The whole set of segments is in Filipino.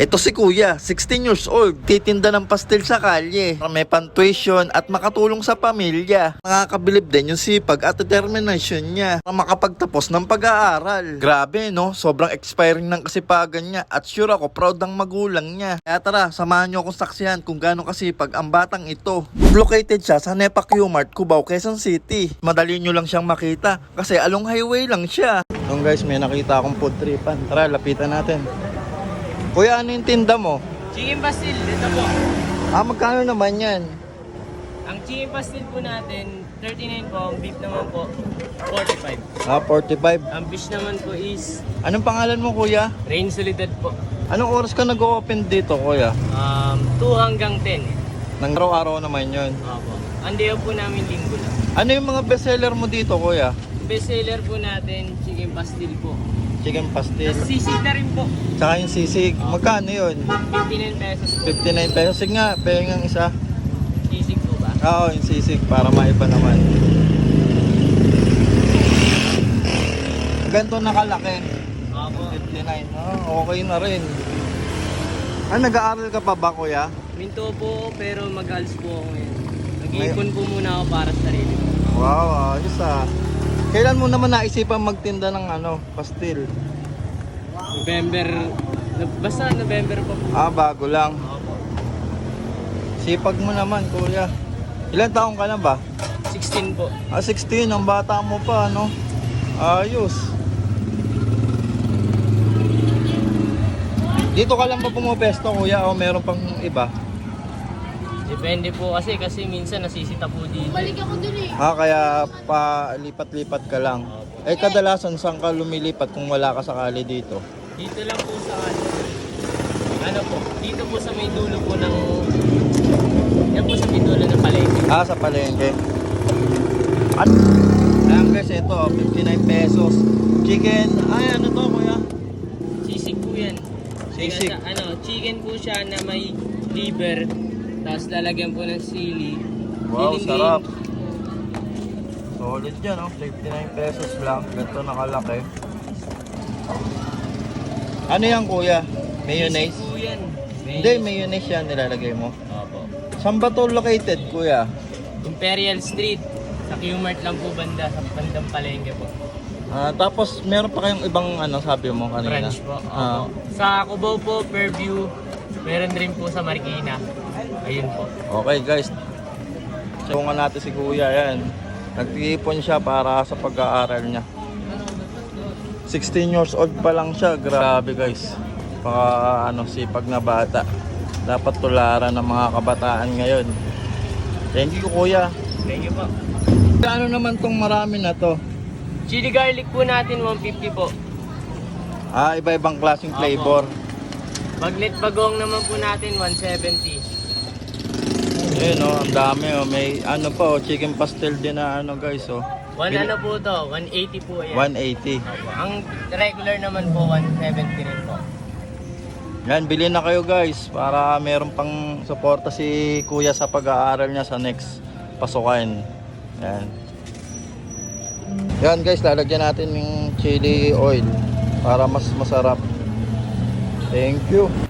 Ito si kuya, 16 years old, titinda ng pastel sa kalye. May pantuition at makatulong sa pamilya. Nakakabilib din yung sipag at determination niya para makapagtapos ng pag-aaral. Grabe no, sobrang expiring ng kasipagan niya at sure ako proud ang magulang niya. Kaya tara, samahan niyo akong saksihan kung gaano kasipag ang batang ito. Located siya sa Nepa Q-Mart, Cubao, Quezon City. Madali nyo lang siyang makita kasi along highway lang siya. Nung guys, may nakita akong food tripan. Tara, lapitan natin. Kuya, ano yung tinda mo? Chicken pastil, ito po. Ah, magkano naman yan? Ang chicken pastil po natin, 39 po. Ang beef naman po, 45. Ah, 45. Ang fish naman po is Anong pangalan mo, kuya? Rain Solidad po. Anong oras ka nag-open dito, kuya? Um, 2 hanggang 10. Nang araw-araw naman yun. Opo. Ang day po namin linggo lang. Ano yung mga bestseller mo dito, kuya? Best seller po natin, chicken pastil po. Chicken pastil. Tapos sisig na rin po. Tsaka yung sisig. Magkano yun? 59 pesos po. 59 pesos. Sige nga, pengang isa. Sisig po ba? Oo, yung sisig para maiba naman. Ganito nakalaki. Opo. 59. Oh, okay na rin. Ah, nag-aaral ka pa ba, kuya? Minto po pero mag-alis po ako ngayon. Nag-iipon po muna ako para sa sarili ko. Wow, ayos ah. Kailan mo naman naisipan magtinda ng ano, pastil? November, no- basta November pa po. Ah, bago lang. Opo. Sipag mo naman, kuya. Ilan taong ka na ba? 16 po. Ah, 16. Ang bata mo pa, ano? Ayos. Dito ka lang ba pumopesto, kuya? O meron pang iba? Depende po kasi kasi minsan nasisita po dito. Balik ako dun eh. Ah, kaya pa lipat-lipat ka lang. Eh, kadalasan saan ka lumilipat kung wala ka sakali dito? Dito lang po sa ano. Ano po? Dito po sa may dulo po ng Yan po sa may dulo ng palengke. Ah, sa palengke. Ano? Ayan guys, ito, 59 pesos. Chicken, ay ano to kuya? Sisig po yan. Sisig. Ano, chicken po siya na may liver. Tapos lalagyan po ng sili. Wow, Siling sarap. Solid yan, oh. 59 pesos lang. Ganito nakalaki. Ano yan, kuya? Mayonnaise? Sisig po yan. Hindi, mayonnaise yan nilalagay mo. Opo. Saan ba to located, kuya? Imperial Street. Sa Q-Mart lang po banda. Sa bandang palengke po. Ah, tapos meron pa kayong ibang ano sabi mo kanina? French po. Opo. Ah, Sa Cubao po, Fairview. Meron rin po sa Marikina. Ayun po. okay guys. Tulungan natin si kuya yan. Nag-iipon siya para sa pag-aaral niya. 16 years old pa lang siya. Grabe guys. Baka ano, sipag na bata. Dapat tularan ng mga kabataan ngayon. Thank you kuya. Thank you po. Ano naman tong marami na to? Chili garlic po natin, 150 po. Ah, iba-ibang klaseng flavor. Magnet bagong naman po natin, 170. Ayun oh, ang dami oh. May ano pa oh, chicken pastel din na ano guys oh. One Bil- ano po to, 180 po yan. 180. Opo. Ang regular naman po, 170 rin po. Yan, bilhin na kayo guys para meron pang suporta si kuya sa pag-aaral niya sa next pasukan. Yan. Yan guys, lalagyan natin yung chili oil para mas masarap. Thank you.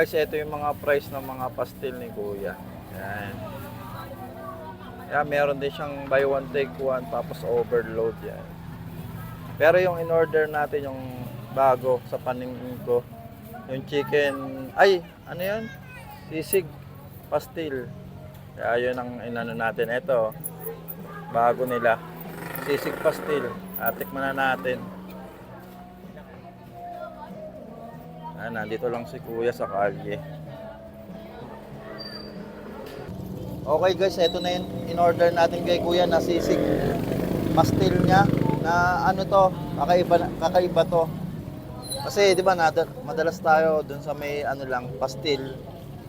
Guys, ito yung mga price ng mga pastil ni kuya. Yan. Yan, meron din siyang buy one take one tapos overload yan. Pero yung in order natin yung bago sa paningin ko, yung chicken, ay, ano yun? Sisig pastil. Kaya yun ang inano natin. Ito, bago nila. Sisig pastil. Atikman na natin. Ah, nandito lang si kuya sa kalye. Okay guys, ito na yung in-order natin kay kuya na sisig pastil niya na ano to, kakaiba, kakaiba to. Kasi di ba madalas tayo dun sa may ano lang, pastil.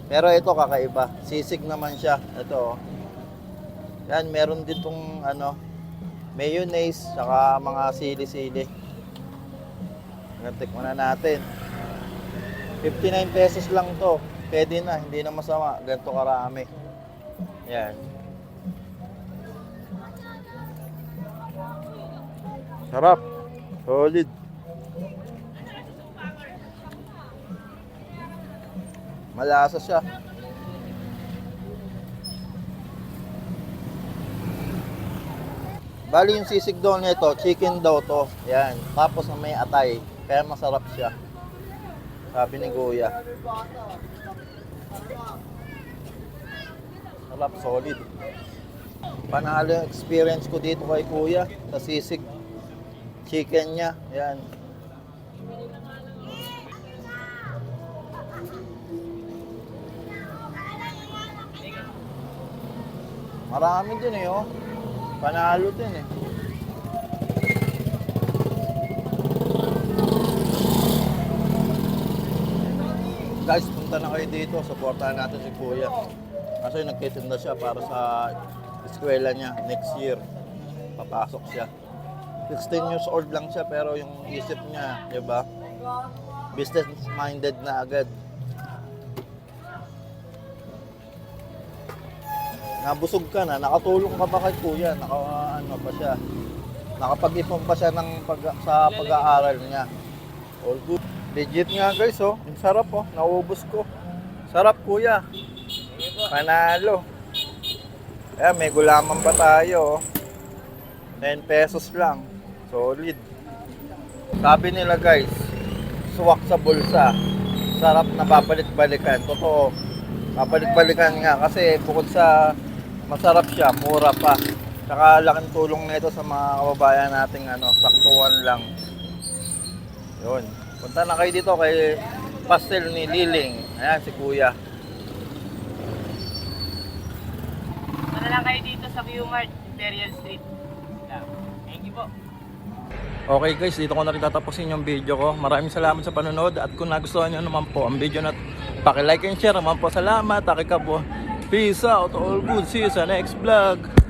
Pero ito kakaiba, sisig naman siya. Ito oh. Yan, meron din tong ano, mayonnaise, saka mga sili-sili. Gantik muna natin. 59 pesos lang to. Pwede na, hindi na masama. Ganito karami. Yan. Sarap. Solid. Malasa siya. Bali yung sisig daw nito, chicken daw to. Yan. Tapos may atay. Kaya masarap siya. Sabi ni Kuya. Sarap, solid. Panalo yung experience ko dito kay Kuya sa sisig. Chicken niya. Yan. Marami din eh, oh. Panalo din eh. Guys, punta na kayo dito. Supportahan natin si Kuya. Kasi nagtitinda siya para sa eskwela niya next year. Papasok siya. 16 years old lang siya pero yung isip niya, 'di ba? Business minded na agad. Nabusog ka na, nakatulong ka pa kay kuya, naka ano pa siya. Nakapag-ipon pa siya ng pag, sa pag-aaral niya. All good. Legit nga guys, oh. Ang sarap oh, naubos ko. Sarap kuya. Panalo. Eh, may gulaman pa tayo, oh. 10 pesos lang. Solid. Sabi nila guys, suwak sa bulsa. Sarap na babalik-balikan. Totoo. Babalik-balikan nga kasi bukod sa masarap siya, mura pa. Saka laking tulong nito sa mga kababayan nating ano, saktuhan lang. Yun. Punta na kayo dito kay Pastel ni Liling. Ayan si Kuya. Para lang kayo dito sa Viewmart, Imperial Street. Yeah. Thank you po. Okay guys, dito ko na rin tatapusin yung video ko. Maraming salamat sa panonood at kung nagustuhan nyo naman po ang video na paki-like and share naman po. Salamat, aki ka po. Peace out, all good. See you sa next vlog.